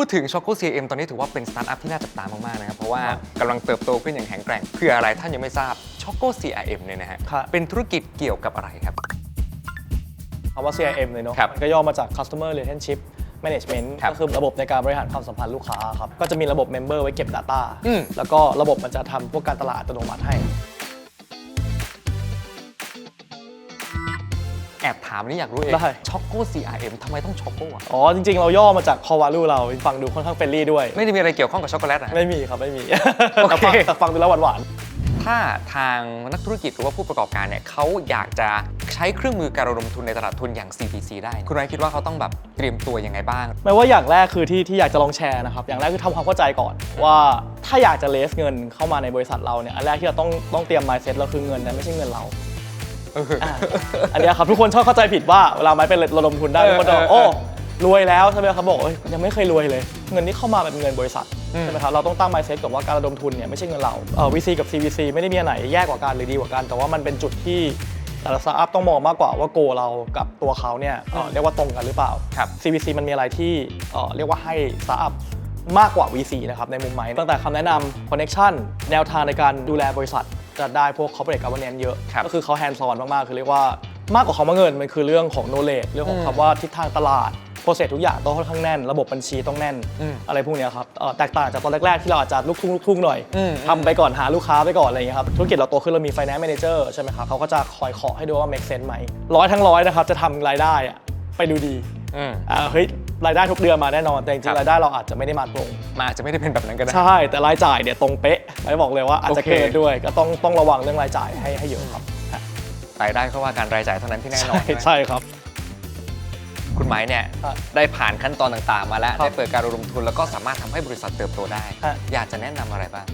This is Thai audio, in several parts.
พูดถึง Choco CM ตอนนี้ถือว่าเป็นสตาร์ทอัพที่น่าจับตามากๆนะครับ เพราะว่ากำลังเติบโตขึ้นอย่างแข็งแกร่งเพื่ออะไรท่านยังไม่ทราบ Choco CRM เนี่ยนะฮะครับ เป็นธุรกิจเกี่ยวกับอะไรครับ คำว่า CRM เลยเนาะครับมันก็ย่อมาจาก Customer Relationship Management ครับก็คือระบบในการบริหารความสัมพันธ์ลูกค้าครับ ก็จะมีระบบ Member ไว้เก็บ Data อืม แล้วก็ระบบมันจะทำพวกการตลาดอัตโนมัติให้ อบถามนี่อยากรู้เองได้ Choco CRM ทำไมต้อง Choco อะอ๋อ จริง ๆ เราย่อมาจาก Core Value เราฟังดูค่อนข้างเฟรนลี่ด้วย ไม่ได้มีอะไรเกี่ยวข้องกับช็อกโกแลตนะฮะไม่มีครับ ไม่มีโอเค แต่ฟังแต่ฟังดูแล้วหวานถ้าทางนักธุรกิจหรือว่าผู้ประกอบการเนี่ยเขาอยากจะใช้เครื่องมือการระดมทุนในตลาดทุนอย่าง CTC ได้ คุณไรคิดว่าเขาต้องแบบเตรียมตัวยังไงบ้าง ๆไม่ว่าอย่างแรกคือที่ที่อยากจะลองแชร์นะครับ อย่างแรกคือทำความเข้าใจก่อน ว่าถ้าอยากจะเลสเงินเข้ามาในบริษัทเราเนี่ยอันแรกที่เราต้องต้องเตรียม mindset เราคือเงินนั้นไม่ใช่เงินเรา อะอันเนี้ยครับทุกคนชอบเข้าใจผิดว่าเวลาไม้เป็นระดมทุนได้เออทุกคนจะบอกเออโอ้รวยแล้วใช่ไหมครับบอกเอ้ยยังไม่เคยรวยเลย เงินที่เข้ามาเป็นเงินบริษัทอืมใช่ไหมครับเราต้องตั้ง mindset กับว่าการระดมทุนเนี่ยไม่ใช่เงินเราเออ VC กับ CVC ไม่ได้มีอันไหนแย่กว่ากันหรือดีกว่ากัน แต่ว่ามันเป็นจุดที่แต่ละสตาร์ทอัพต้องมองมากกว่าว่าโกเรากับตัวเขาเนี่ยเอ่อเรียกว่าตรงกันหรือเปล่า ครับ CVC มันมีอะไรที่เอ่อเรียกว่าให้สตาร์ทอัพมากกว่า VC นะครับในมุมไม้ตั้งแต่คำแนะนำ connection แนวทางในการดูแลบริษัท จะได้พวก corporate governance เยอะ ครับก็คือเขา hands on มาก ๆ คือเรียกว่ามากกว่าคำว่าเงิน มันคือเรื่องของ knowledge เรื่องของอืมคำว่าทิศทางตลาด process ทุกอย่างต้องค่อนข้างแน่น ระบบบัญชีต้องแน่น อืมอะไรพวกเนี้ยครับเอ่อแตกต่างจากตอนแรก ๆ ที่เราอาจจะลุกทุ่งลุกทุ่งหน่อยอืม ทำไปก่อนหาลูกค้าไปก่อนอะไรอย่างเงี้ยครับ ธุรกิจเราโตขึ้นเรามี finance manager ใช่ไหมครับเขาก็จะคอยเคาะให้ดูว่า make sense ไหมร้อยทั้งร้อยนะครับจะทำรายได้อะไปดูดี อืม อ่าเฮ้ยรายได้ทุกเดือนมาแน่นอนแต่จครัริงบ ๆรายได้เราอาจจะไม่ได้มาตรง มันอาจจะไม่ได้เป็นแบบนั้นก็ได้ ใช่แต่รายจ่ายเนี่ยตรงเป๊ะไม่บอกเลยว่าอาจจะโอเค เกินด้วย ก็ต้องต้องระวังเรื่องรายจ่ายให้ให้เยอะครับรายได้ก็ว่าการรายจ่ายเท่านั้นที่แน่นอนใช่ใช่ไหมใช่ครับ คุณไม้เนี่ยครับได้ผ่านขั้นตอนต่างๆ มาแล้วครับได้เปิดการระดมทุนแล้วก็สามารถทำให้บริษัทเติบโตได้ ฮะ อยากจะแนะนำอะไรบ้าง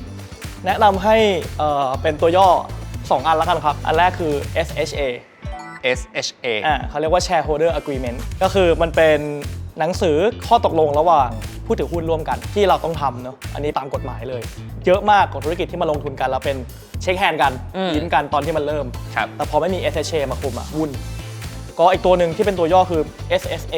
แนะนำให้เอ่อเป็นตัวย่อ 2 อันแล้วกันครับ อันแรกคือ SHA SHA อ่าเขาเรียกว่า Shareholder Agreement ก็คือมันเป็นหนังสือข้อตกลงระหว่างผู้ถือหุ้นร่วมกันที่เราต้องทำเนาะอันนี้ตามกฎหมายเลย เยอะมากของธุรกิจที่มาลงทุนกันแล้วเป็นเช็คแฮนด์กันอืม ยิ้มกันตอนที่มันเริ่ม ครับ แต่พอไม่มี SHA มาคุมอะวุ่น ก็อีกตัวหนึ่งที่เป็นตัวย่อคือ SSA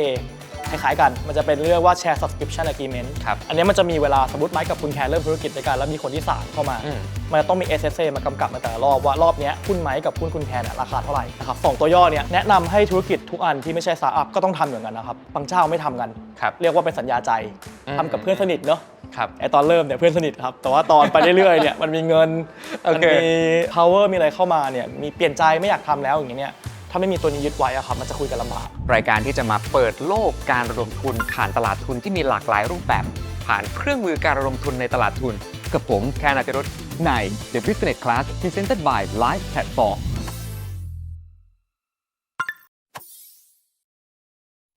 คล้ายๆกัน มันจะเป็นเรื่องว่า Share Subscription Agreement ครับอันนี้มันจะมีเวลาสมมติไม้กับคุณแคร์เริ่มธุรกิจด้วยกันแล้วมีคนที่3เข้ามา อืม มันจะต้องมี SSA มากำกับในแต่ละรอบว่ารอบเนี้ยหุ้นไม้กับหุ้นคุณแคร์เนี่ยราคาเท่าไหร่นะครับสองตัวย่อเนี่ยแนะนำให้ธุรกิจทุกอันที่ไม่ใช่สตาร์ทอัพก็ต้องทำอย่างนั้นนะครับบางเจ้าไม่ทำกัน ครับ เรียกว่าเป็นสัญญาใจอืม ทำกับเพื่อนสนิทเนาะ ครับ ไอตอนเริ่มเนี่ยเพื่อนสนิทครับ แต่ว่าตอนไปเรื่อยๆเนี่ยมันมีเงิน โอมันเคมี power มีอะไรเข้ามาเนี่ยมีเปลี่ยนใจไม่อยากทำแล้วอย่างเงี้ยเนี่ยถ้าไม่มีตัวนี้ยึดไว้อะครับมันจะคุยกันลำบากรายการที่จะมาเปิดโลกการระดมทุนผ่านตลาดทุนที่มีหลากหลายรูปแบบ ผ่านเครื่องมือการระดมทุนในตลาดทุน กับผมแคนอาติรุธใน The Business Class Presented by Live Platform